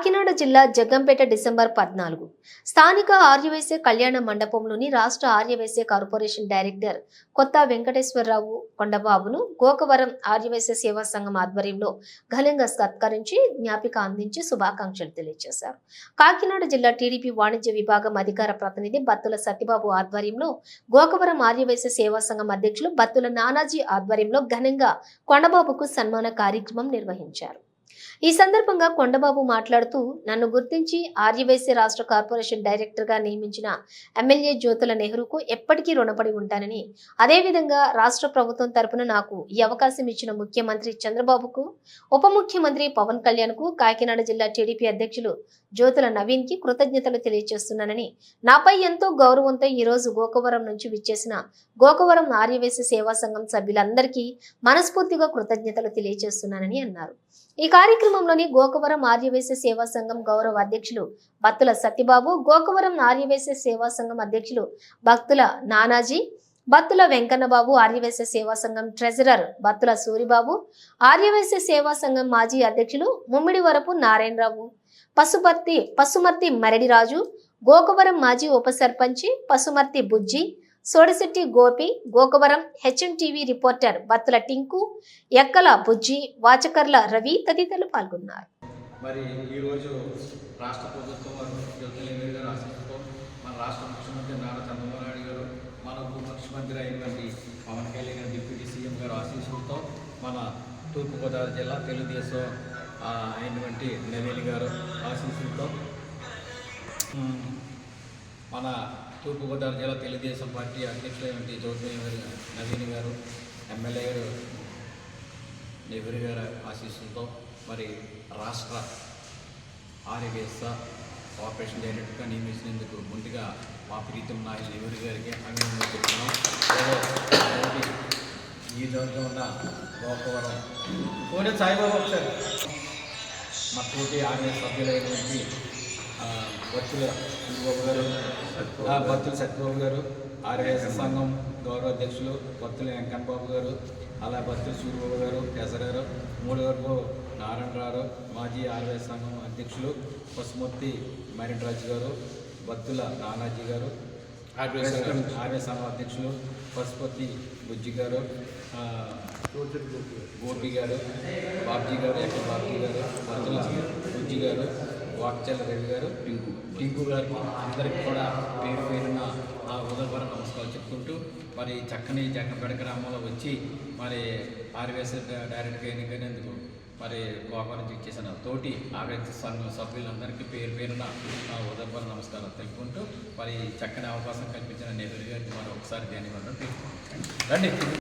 కాకినాడ జిల్లా జగ్గంపేట డిసెంబర్ పద్నాలుగు. స్థానిక ఆర్యవైశ్య కళ్యాణ మండపంలోని రాష్ట్ర ఆర్యవైశ్య కార్పొరేషన్ డైరెక్టర్ కొత్త వెంకటేశ్వరరావు కొండబాబును గోకవరం ఆర్యవైశ్య సేవా సంఘం ఆధ్వర్యంలో ఘనంగా సత్కరించి జ్ఞాపిక అందించి శుభాకాంక్షలు తెలియజేశారు. కాకినాడ జిల్లా టీడీపీ వాణిజ్య విభాగం అధికార ప్రతినిధి బత్తుల సత్యబాబు ఆధ్వర్యంలో గోకవరం ఆర్యవైశ్య సేవా సంఘం అధ్యక్షులు బత్తుల నానాజీ ఆధ్వర్యంలో ఘనంగా కొండబాబుకు సన్మాన కార్యక్రమం నిర్వహించారు. ఈ సందర్భంగా కొండబాబు మాట్లాడుతూ నన్ను గుర్తించి ఆర్యవైశ్య రాష్ట్ర కార్పొరేషన్ డైరెక్టర్గా నియమించిన ఎమ్మెల్యే జ్యోతుల నెహ్రూకు ఎప్పటికీ రుణపడి ఉంటానని అదేవిధంగా రాష్ట్ర ప్రభుత్వం తరపున నాకు ఈ అవకాశం ఇచ్చిన ముఖ్యమంత్రి చంద్రబాబుకు ఉప ముఖ్యమంత్రి పవన్ కళ్యాణ్కు కాకినాడ జిల్లా టీడీపీ అధ్యక్షులు జ్యోతుల నవీన్కి కృతజ్ఞతలు తెలియజేస్తున్నానని నాపై ఎంతో గౌరవంతో ఈ రోజు గోకవరం నుంచి విచ్చేసిన గోకవరం ఆర్యవేశ సేవా సంఘం సభ్యులందరికీ మనస్ఫూర్తిగా కృతజ్ఞతలు తెలియజేస్తున్నానని అన్నారు. ఈ కార్యక్రమంలోని గోకవరం ఆర్యవైశ్య సేవా సంఘం గౌరవ అధ్యక్షులు భక్తుల సత్యబాబు గోకవరం ఆర్యవైశ్య సేవా సంఘం అధ్యక్షులు భక్తుల నానాజీ బత్తుల వెంకన్నబాబు ఆర్యవైశ్య సేవా సంఘం ట్రెజరర్ బత్తుల సూరిబాబు ఆర్యవైశ్య సేవా సంఘం మాజీ అధ్యక్షులు ముమ్మిడి వరపు నారాయణరావు పశుపర్తి పశుమర్తి మరడిరాజు గోకవరం మాజీ ఉప సర్పంచి పశుమర్తి బుజ్జి సోడిశెట్టి గోపి గోకవరం హెచ్ఎంటీవీ రిపోర్టర్ బత్తుల టింకు ఎక్కల బుజ్జి వాచకర్ల రవి తదితరులు పాల్గొన్నారు. మరి ఈరోజు రాష్ట్ర ప్రభుత్వం వారు జ్యోతిర్లింగ గారు ఆశిస్తూ మన రాష్ట్ర ముఖ్యమంత్రి నారా చంద్రబాబు నాయుడు గారు మన ఉప ముఖ్యమంత్రి అయినటువంటి పవన్ కళ్యాణ్ గారు డిప్యూటీ సీఎం గారు ఆశీస్సులతో మన తూర్పుగోదావరి జిల్లా తెలుగుదేశం అయినటువంటి నవీన్ గారు ఆశీస్సులతో మన తూర్పుగోదావరి జిల్లా తెలుగుదేశం పార్టీ అధ్యక్షులైనటువంటి జ్యోతి నవీన్ గారు ఎమ్మెల్యే గారు నెహ్రూ గారి ఆశీస్సులతో మరి రాష్ట్ర ఆర్యవేశ కార్పొరేషన్ డైరెక్టర్గా నియమించినందుకు ముందుగా మా ప్రీతం నాయకులు నెహ్రూ గారికి అభినందన చెప్తున్నాం ఈ దాంట్లో ఉన్న గోపవరం. కోనే సాయిబాబా ఒకసారి. మా తోటి ఆర్య సభ్యులైనటువంటి ఆ, బత్తుల గారు బత్తుల సత్యబాబు గారు ఆర్యవేశ సంఘం గౌరవ అధ్యక్షులు బత్తుల వెంకన్న బాబు గారు అలా బత్తుల సూరిబాబు గారు ట్రెజరర్ మూడు వరకు నారాయణరావు మాజీ ఆర్యవేశ సంఘం అధ్యక్షులు పశుమూర్తి మరినరాజు గారు బత్తుల నానాజీ గారు ఆర్య సంఘం అధ్యక్షులు పశుపతి బుజ్జి గారు గోపి గారు. బాబ్జీ గారు ఎక్కడ బాబ్జీ గారు బత్తుల బుజ్జి గారు వాక్చల్ రవి గారు పింకు పింకు గారికి అందరికీ కూడా పేరు పేరున ఆ ఉదయపర నమస్కారాలు చెప్పుకుంటూ మరి చక్కని జగ్గంపేట గ్రామంలో వచ్చి మరి ఆర్వీఎస్ డైరెక్ట్గా ఎన్నికైనందుకు మరి గోపా నుంచి ఇచ్చేసిన తోటి ఆర్వీఎస్ సంఘం సభ్యులందరికీ పేరు పేరున ఆ ఉదయపర నమస్కారాలు తెలుపుకుంటూ మరి చక్కని అవకాశం కల్పించిన నెహ్రూ గారికి మరి ఒకసారి ధన్యవాదాలు తెలుపుకుంటాం రండి.